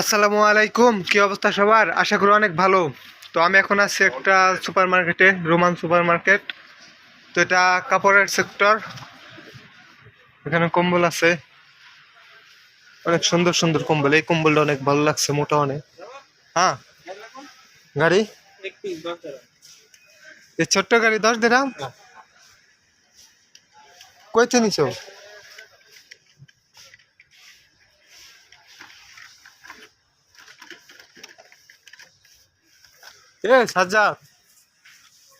আসসালামু আলাইকুম। কি অবস্থা সবার? আশা করি অনেক ভালো। তো আমি এখন আছি একটা সুপার মার্কেটে রোমান সুপার মার্কেট তো এটা কাপড়ের সেক্টর এখানে কম্বল আছে। অনেক সুন্দর সুন্দর কম্বল। এই কম্বলটা অনেক ভালো লাগছে মোটা অনেক। হ্যাঁ? গাড়ি? এই ছোট্ট গাড়ি দশ দিরাম? কইতে নিছো? এ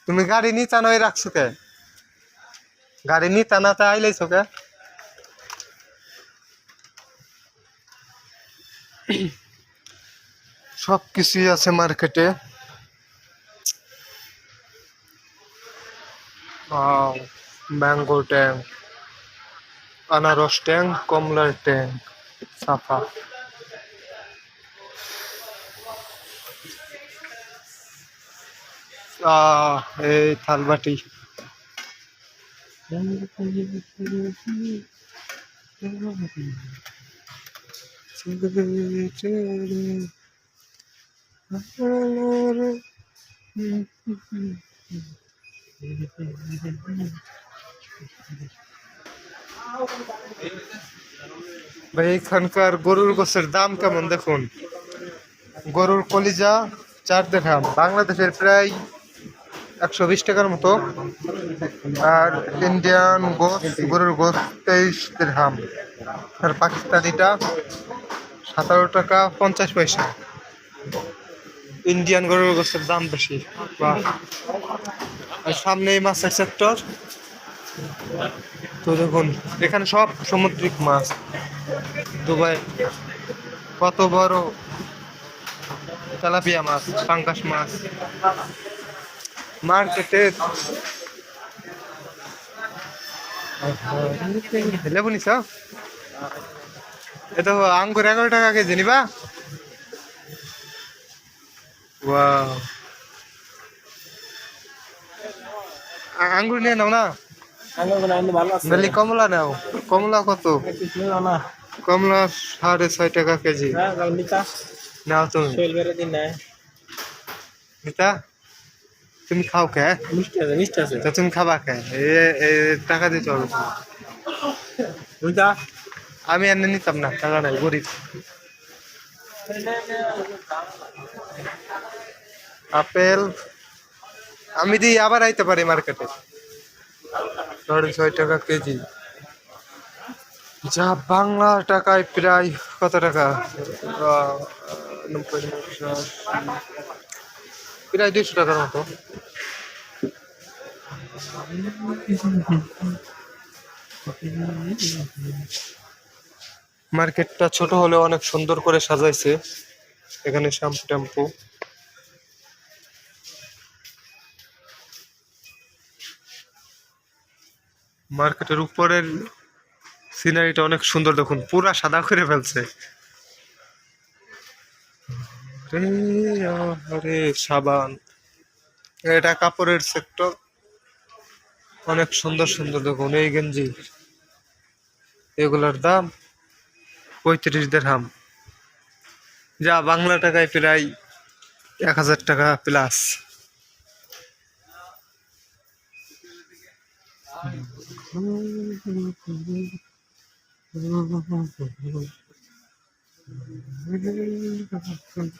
তুমি গাড়ি নি টানাই রাখছো কে? গাড়ি নি টানাতে আইলাইছো কে? সব কিছুই আছে মার্কেটে। ম্যাঙ্গো ট্যাঙ্ক, আনারস ট্যাঙ্ক, কমলার ট্যাঙ্ক, সাফা। এই থালবাটি। ভাই, এখানকার গরুর গোছের দাম কেমন দেখুন? গরুর কলিজা চার দেখাম। বাংলাদেশের প্রায় একশো বিশ টাকার মতো। আর ইন্ডিয়ান গোস গরুর গোস তেইশ দেড়হাম আর পাকিস্তানিটা সতেরো টাকা পঞ্চাশ পয়সা। ইন্ডিয়ান গরুর গোসের দাম বেশি। বাহ। আর সামনেই মাছের সেক্টর তো দেখুন, এখানে সব সামুদ্রিক মাছ। দুবাই, কত বড় তেলাপিয়া মাছ পাঙ্কাশ মাছ। মার্কেটে লেবু নিছ এ তো আঙ্গুর এগারো টাকা কেজি নিবা। আঙ্গুর নিয়ে নাও না? নাহলে কমলা নাও। কমলা কত? কমলা সাড়ে ছয় টাকা কেজি। নাও তুমি। নিতা তুমি খাও কে? তা তুমি খাবা কে? এ টাকা দিতে হবে আমি এনে নিতাম না টাকা নাই গরিব। আপেল আমি দিই আবার আইতে পারি মার্কেটে। সাড়ে ছয় টাকা কেজি। যা বাংলা টাকায় প্রায় কত টাকা? নব্বই প্রায় দুইশো টাকার মতো। মার্কেটটা ছোট হলেও অনেক সুন্দর করে সাজাইছে। এখানে শ্যাম্পু ট্যাম্পু। মার্কেটের উপরের সিনারিটা অনেক সুন্দর। দেখুন, পুরা সাদা করে ফেলছে। রে সাবান। এটা কাপড়ের সেক্টর অনেক সুন্দর সুন্দর দেখুন, এই গেঞ্জি। এগুলোর দাম পঁয়ত্রিশ দেড়হাম যা বাংলা টাকায় প্রায় এক হাজার টাকা প্লাস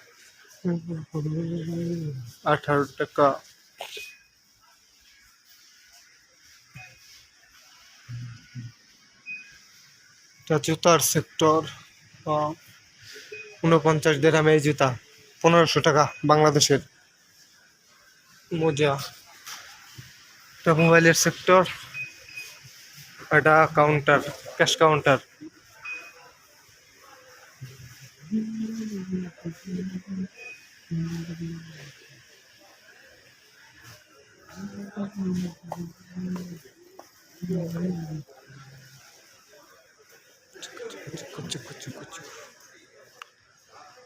আঠারো টাকা। জুতার সেক্টর উনপঞ্চাশ দেড়ামে এই জুতা, পনেরোশো টাকা বাংলাদেশের। মোজা। এটা মোবাইলের সেক্টর, এটা কাউন্টার ক্যাশ কাউন্টার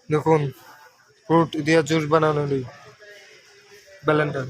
দেখুন ফ্রুট দিয়ে জুস বানানো নেই ব্যালেন্ডার